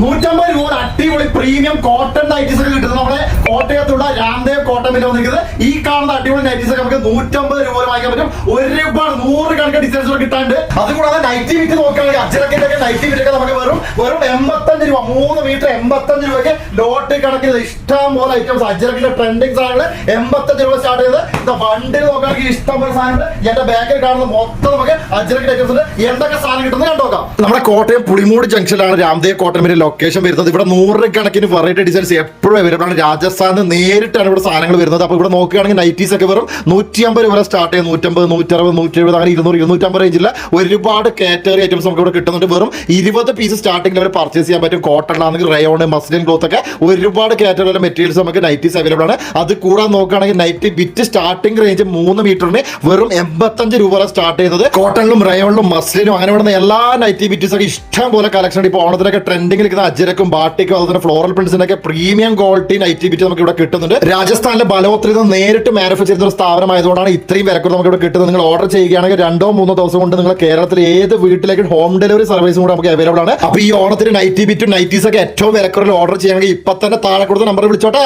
നൂറ്റമ്പത് രൂപ അടിപൊളി പ്രീമിയം കോട്ടൺ നൈറ്റീസ് ഒക്കെ കിട്ടുന്നത് നമ്മുടെ കോട്ടയത്തുള്ള രാംദേവ് കോട്ടൺ മില്ല വന്നിരിക്കുന്നത്. ഈ കാണുന്ന അടിപൊളി നൈറ്റീസ് ഒക്കെ നമുക്ക് നൂറ്റമ്പത് രൂപ വാങ്ങിക്കാൻ പറ്റും. ഒരുപാട് നൂറ് കണക്ക് ഡിസൈൻസ് കിട്ടാണ്ട് അതുകൂടാതെ നൈറ്റി വിറ്റ് നോക്കുകയാണെങ്കിൽ അച്ഛനൊക്കെ നൈറ്റി വിറ്റ് വെറും എൺപത്തഞ്ച് രൂപ മൂന്ന് മീറ്റർ എൺപത്തഞ്ച് രൂപയ്ക്ക് ലോട്ട് കണക്കിന് ഇഷ്ടം പോലെ ഐറ്റംസ് അജറക്കിന്റെ ട്രെൻഡിങ് സാധനങ്ങൾ എൺപത്തഞ്ച് രൂപ സ്റ്റാർട്ട് ചെയ്ത് ഇത് വണ്ടിയിൽ നോക്കുകയാണെങ്കിൽ ഇഷ്ടം പോലെ സാധനങ്ങൾ എന്റെ ബാക്കിൽ കാണുന്ന മൊത്തം നമുക്ക് അജറക്കിന്റെ ഐറ്റംസ് ഉണ്ട്. എന്തൊക്കെ സാധനം കിട്ടുന്നത് കണ്ടോക്കാം നമ്മുടെ കോട്ടയം പുളിമൂട് ജംഗ്ഷനിലാണ് രാംദേവ് കോട്ടയം വരെ ലൊക്കേഷൻ വരുന്നത്. ഇവിടെ നൂറ് കണക്കിന് വെറൈറ്റി ഡിസൈൻസ് എപ്പോഴും അവൈലബിൾ ആണ്. രാജസ്ഥാനിൽ നേരിട്ടാണ് ഇവിടെ സാധനങ്ങൾ വരുന്നത്. അപ്പോൾ ഇവിടെ നോക്കുകയാണെങ്കിൽ നൈറ്റീസ് ഒക്കെ വെറും നൂറ്റി അമ്പത് രൂപ സ്റ്റാർട്ട് ചെയ്യും. നൂറ്റമ്പത് നൂറ്ററുപത് നൂറ്റി എഴുപത് അങ്ങനെ ഇരുന്നൂറ് ഇരുന്നൂറ്റമ്പത് റേഞ്ചില്ല ഒരുപാട് കാറ്റഗറി ഐറ്റംസ് നമുക്ക് ഇവിടെ കിട്ടുന്നുണ്ട്. വെറും ഇരുപത് പീസ് സ്റ്റാർട്ടിംഗിൽ അവർ പർച്ചേസ് ചെയ്യാൻ പറ്റും. കോട്ടൺ ആണെങ്കിൽ റയോൺ മസ്ലിൻ ക്ലോത്ത് ഒക്കെ ഒരുപാട് കാറ്റഗറിയിലെ മെറ്റീരിയൽസ് നമുക്ക് നൈറ്റീസ് അവൈലബിൾ ആണ്. അത് കൂടാൻ നോക്കുകയാണെങ്കിൽ നൈറ്റി ബിറ്റ് സ്റ്റാർട്ടിംഗ് റേഞ്ച് മൂന്ന് മീറ്ററിന് വെറും എൺപത്തഞ്ച് രൂപ സ്റ്റാർട്ട് ചെയ്യുന്നത്. കോട്ടണിലും റയോണിലും മസ്ലിനും അങ്ങനെ വരുന്ന എല്ലാ നൈറ്റി ബിറ്റ്സ് ഒക്കെ ഇഷ്ടം പോലെ കളക്ഷൻ ഇപ്പോൾ ഓണത്തിനൊക്കെ ട്രെൻഡിംഗിൽ നിൽക്കുന്ന അജരക്കും ബാട്ടിക്കും അതുപോലെ ഫ്ലോറൽ പ്രിന്റ്സിനൊക്കെ പ്രീമിയം ക്വാളിറ്റി നൈറ്റി ബിറ്റ് നമുക്ക് ഇവിടെ കിട്ടുന്നുണ്ട്. രാജസ്ഥാനിലെ ബലോത്രി നിന്ന് നേരിട്ട് മാനുഫാക്ചർ ചെയ്യുന്ന ഒരു സ്ഥാപനമായതുകൊണ്ടാണ് ഇത്രയും വിലക്കുറവ് നമുക്ക് ഇവിടെ കിട്ടുന്നത്. നിങ്ങൾ ഓർഡർ ചെയ്യുകയാണെങ്കിൽ രണ്ടോ മൂന്നോ ദിവസം കൊണ്ട് നിങ്ങൾ കേരളത്തിൽ ഏത് വീട്ടിലേക്ക് ഹോം ഡെലിവറി സർവീസും കൂടെ നമുക്ക് അവൈലബിൾ ആണ്. ഈ ഓണത്തിന് നൈറ്റി ബിറ്റും നൈറ്റീസ് ഒക്കെ ഏറ്റവും വിലക്കുറവിൽ ഓർഡർ ചെയ്യണമെങ്കിൽ ഇപ്പൊ തന്നെ താഴെ കൊടുത്ത നമ്പർ വിളിച്ചോട്ടാ.